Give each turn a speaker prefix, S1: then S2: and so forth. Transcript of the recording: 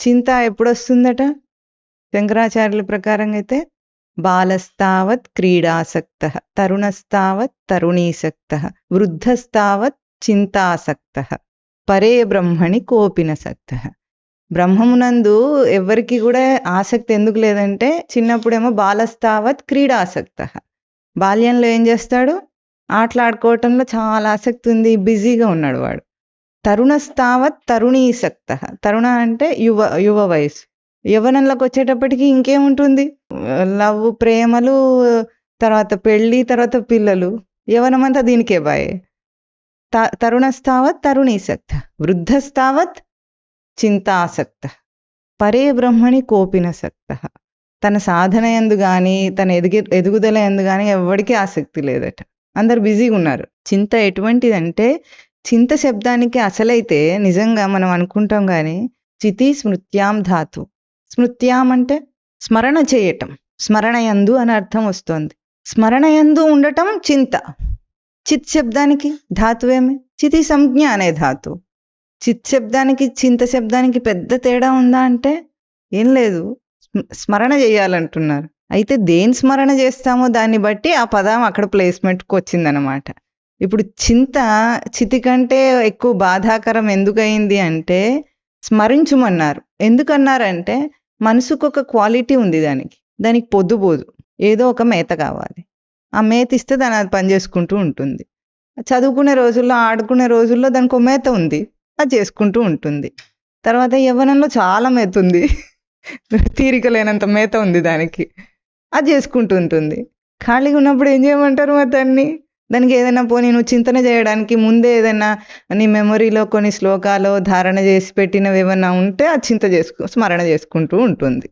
S1: చింత ఎప్పుడొస్తుందట? శంకరాచార్యుల ప్రకారం అయితే బాలస్తావత్ క్రీడాసక్త తరుణస్తావత్ తరుణీసక్త వృద్ధస్తావత్ చింతాసక్త పరే బ్రహ్మణి కోపినసక్త. బ్రహ్మమునందు ఎవరికి కూడా ఆసక్తి ఎందుకు లేదంటే చిన్నప్పుడేమో బాలస్తావత్ క్రీడాసక్త. బాల్యంలో ఏం చేస్తాడు? ఆటలాడుకోవటంలో చాలా ఆసక్తి ఉంది బిజీగా ఉన్నాడు వాడు. తరుణస్తావత్ తరుణీసక్త తరుణ అంటే యువ యువ వయసు యవనంలోకి వచ్చేటప్పటికి ఇంకేముంటుంది? లవ్ ప్రేమలు తర్వాత పెళ్ళి తర్వాత పిల్లలు. యవనమంతా దీనికే బాయే. త తరుణస్తావత్ తరుణీసక్త వృద్ధస్తావత్ చింతాసక్త. పరే బ్రహ్మణి కోపినసక్త తన సాధన ఎందు కానీ తన ఎదుగ ఎదుగుదల ఎందు కానీ ఎవరికీ ఆసక్తి లేదట. అందరు బిజీగా ఉన్నారు చింత ఎటువంటిదంటే చింత శబ్దానికి అసలైతే నిజంగా మనం అనుకుంటాం కానీ చితి స్మృత్యాం ధాతు. స్మృత్యాం అంటే స్మరణ చేయటం స్మరణయందు అని అర్థం వస్తోంది. స్మరణయందు ఉండటం చింత. చిత్ శబ్దానికి ధాతువేమి చితి సంజ్ఞ అనే ధాతు. చిత్ శబ్దానికి చింత శబ్దానికి పెద్ద తేడా ఉందా అంటే ఏం లేదు. స్మరణ చేయాలంటున్నారు. అయితే దేని స్మరణ చేస్తామో దాన్ని బట్టి ఆ పదం అక్కడ ప్లేస్మెంట్కి వచ్చిందనమాట ఇప్పుడు చింత చితి కంటే ఎక్కువ బాధాకరం ఎందుకయింది అంటే స్మరించుమన్నారు. ఎందుకన్నారంటే మనసుకు ఒక క్వాలిటీ ఉంది దానికి. దానికి పొద్దుపోదు ఏదో ఒక మేత కావాలి. ఆ మేత ఇస్తే దాని అది పని చేసుకుంటూ ఉంటుంది. చదువుకునే రోజుల్లో ఆడుకునే రోజుల్లో దానికి ఒక మేత ఉంది. అది చేసుకుంటూ ఉంటుంది. తర్వాత యవ్వనంలో చాలా మేత ఉంది. తీరిక లేనంత మేత ఉంది దానికి. అది చేసుకుంటూ ఉంటుంది. ఖాళీగా ఉన్నప్పుడు ఏం చేయమంటారు మా దాన్ని? దానికి ఏదైనా పోనీ నువ్వు చింతన చేయడానికి ముందే ఏదైనా నీ మెమొరీలో కొన్ని శ్లోకాలు ధారణ చేసి పెట్టినవి ఏమైనా ఉంటే అది చింత చేసుకు స్మరణ చేసుకుంటూ ఉంటుంది.